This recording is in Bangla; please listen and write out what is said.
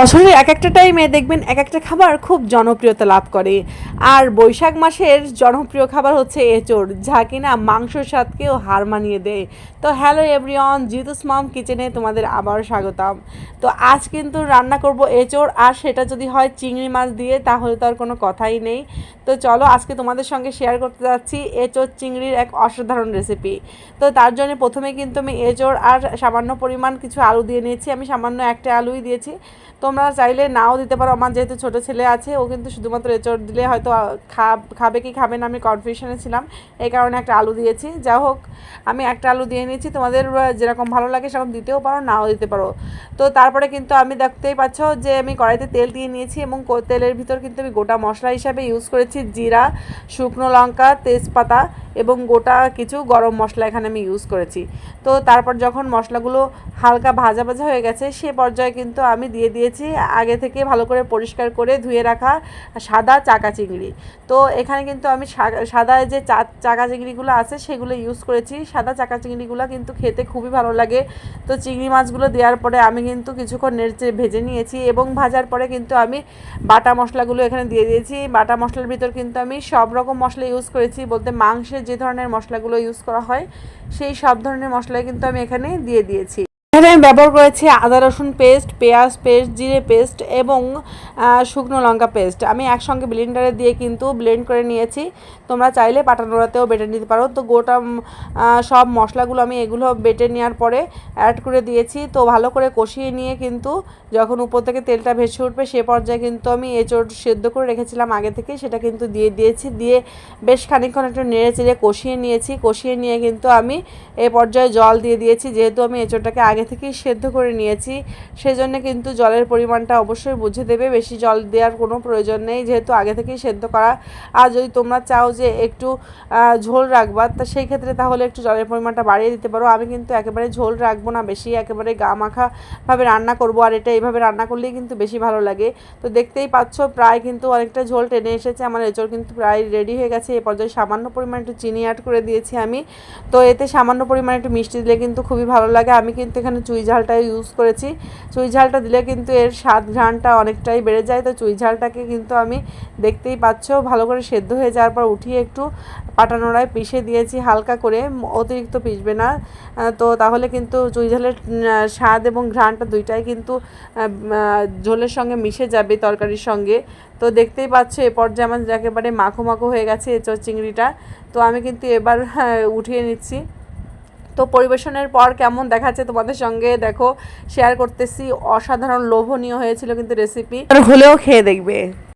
বছরের এক একটা টাইমে দেখবেন এক একটা খাবার খুব জনপ্রিয়তা লাভ করে। আর বৈশাখ মাসের জনপ্রিয় খাবার হচ্ছে এঁচড়, যা কিনা মাংসর স্বাদকেও হার মানিয়ে দেয়। তো হ্যালো এভরিওয়ান জিতুস মাম কিচেনে তোমাদের আবার স্বাগতম। তো আজ কিন্তু রান্না করব এঁচড়, আর সেটা যদি হয় চিংড়ি মাছ দিয়ে, তাহলে তো আর কোনো কথাই নেই। তো চলো আজকে তোমাদের সঙ্গে শেয়ার করতে যাচ্ছি এঁচড় চিংড়ির এক অসাধারণ রেসিপি তো তার জন্য প্রথমে কিন্তু আমি এঁচড় আর সামান্য পরিমাণ কিছু আলু দিয়ে নিয়েছি। আমি সামান্য একটা আলুই দিয়েছি। তোমরা চাইলে নাও দিতে পারো। আমার যেহেতু ছোট ছেলে আছে, ও কিন্তু শুধুমাত্র এঁচড় দিলে হয়তো খাবে কি খাবে না আমি কনফিউশনে ছিলাম। এই কারণে একটা আলু দিয়েছি। যা হোক, আমি একটা আলু দিয়ে নিয়েছি। তোমাদের যেরকম ভালো লাগে সেরকম দিতেও পারো, নাও দিতে পারো। তো তারপরে কিন্তু আমি দেখতেই পাচ্ছ যে আমি কড়াইতে তেল দিয়ে নিয়েছি এবং তেলের ভিতর কিন্তু আমি গোটা মশলা হিসাবে ইউজ করেছি। জিরা, শুকনো লঙ্কা, তেজপাতা এবং গোটা কিছু গরম মশলা এখানে আমি ইউজ করেছি। তো তারপর যখন মশলাগুলো হালকা ভাজা ভাজা হয়ে গেছে, সে পর্যায়ে কিন্তু আমি দিয়ে দিয়েছি আগে থেকে ভালো করে পরিষ্কার করে ধুয়ে রাখা সাদা চাকা চিংড়ি। তো এখানে কিন্তু আমি সাদা যে চাকা চিংড়িগুলো আছে সেগুলো ইউজ করেছি। সাদা চাকা চিংড়িগুলো কিন্তু খেতে খুবই ভালো লাগে। তো চিংড়ি মাছগুলো দেওয়ার পরে আমি কিন্তু কিছুক্ষণ নেড়ে ভেজে নিয়েছি এবং ভাজার পরে কিন্তু আমি বাটা মশলাগুলো এখানে দিয়ে দিয়েছি। বাটা মশলার ভিতর কিন্তু আমি সব রকম মশলা ইউজ করেছি, বলতে মাংসের যে ধরনের মশলাগুলো ইউজ করা হয়, সেই সব ধরনের মশলাই কিন্তু আমি এখানে দিয়ে দিয়েছি। এখানে আমি ব্যবহার করেছি আদা, রসুন পেস্ট পেঁয়াজ পেস্ট জিরে পেস্ট এবং শুকনো লঙ্কা পেস্ট আমি একসঙ্গে ব্লেন্ডারে দিয়ে কিন্তু ব্লেন্ড করে নিয়েছি। তোমরা চাইলে পাটানোড়াতেও বেটে নিতে পারো। তো গোটা সব মশলাগুলো আমি এগুলো বেটে নেওয়ার পরে অ্যাড করে দিয়েছি। তো ভালো করে কষিয়ে নিয়ে কিন্তু যখন উপর থেকে তেলটা ভেসে উঠবে সে পর্যায়ে কিন্তু আমি এঁচড় সেদ্ধ করে রেখেছিলাম আগে থেকে। সেটা কিন্তু দিয়ে দিয়েছি। দিয়ে বেশ খানিকক্ষণ একটু নেড়ে চেড়ে কষিয়ে নিয়েছি। কষিয়ে নিয়ে কিন্তু আমি এ পর্যায়ে জল দিয়ে দিয়েছি। যেহেতু আমি এঁচড়টাকে আগে থেকেই সেদ্ধ করে নিয়েছি। সেজন্য কিন্তু জলের পরিমাণটা অবশ্যই বুঝে দেবে। বেশি জল দেওয়ার কোনো প্রয়োজন নেই, যেহেতু আগে থেকেই সেদ্ধ করা। আর যদি তোমরা চাও যে একটু ঝোল রাখবা, তা সেই ক্ষেত্রে তাহলে একটু জলের পরিমাণটা বাড়িয়ে দিতে পারো। আমি কিন্তু একেবারে ঝোল রাখব না, বেশি একেবারে গা মাখাভাবে রান্না করব। আর এটা এইভাবে রান্না করলেই কিন্তু বেশি ভালো লাগে। তো দেখতেই পাচ্ছ, প্রায় কিন্তু অনেকটা ঝোল টেনে এসেছে। আমার এঁচড় কিন্তু প্রায় রেডি হয়ে গেছে। এই পর্যায়ে সামান্য পরিমাণ একটু চিনি অ্যাড করে দিয়েছি আমি। তো এতে সামান্য পরিমাণ একটু মিষ্টি দিলে কিন্তু খুবই ভালো লাগে। আমি কিন্তু এখানে চুই ঝালটা ইউজ করেছি। চুই ঝালটা দিলে কিন্তু এর স্বাদ ঘ্রাণটা অনেকটাই বেড়ে যায়। তো চুই ঝালটাকে কিন্তু আমি দেখতেই পাচ্ছ ভালো করে সেদ্ধ হয়ে যাওয়ার পর উঠিয়ে একটু পাটানোড়ায় পিষে দিয়েছি হালকা করে অতিরিক্ত পিষবে না। তো তাহলে কিন্তু চুই ঝালের স্বাদ এবং ঘ্রাণটা দুইটাই কিন্তু ঝোলের সঙ্গে মিশে যাবে তরকারির সঙ্গে। তো দেখতেই পাচ্ছ এ পর্যায়ে আমার একেবারে মাখো মাখো হয়ে গেছে এঁচড় চিংড়িটা। তো আমি কিন্তু এবার হ্যাঁ, উঠিয়ে নিচ্ছি। তো পরিবেশনের পর কেমন দেখাচ্ছে তোমাদের সঙ্গে? দেখো শেয়ার করতেছি। অসাধারণ, লোভনীয় হয়েছিল কিন্তু রেসিপি হলেও খেয়ে দেখবে।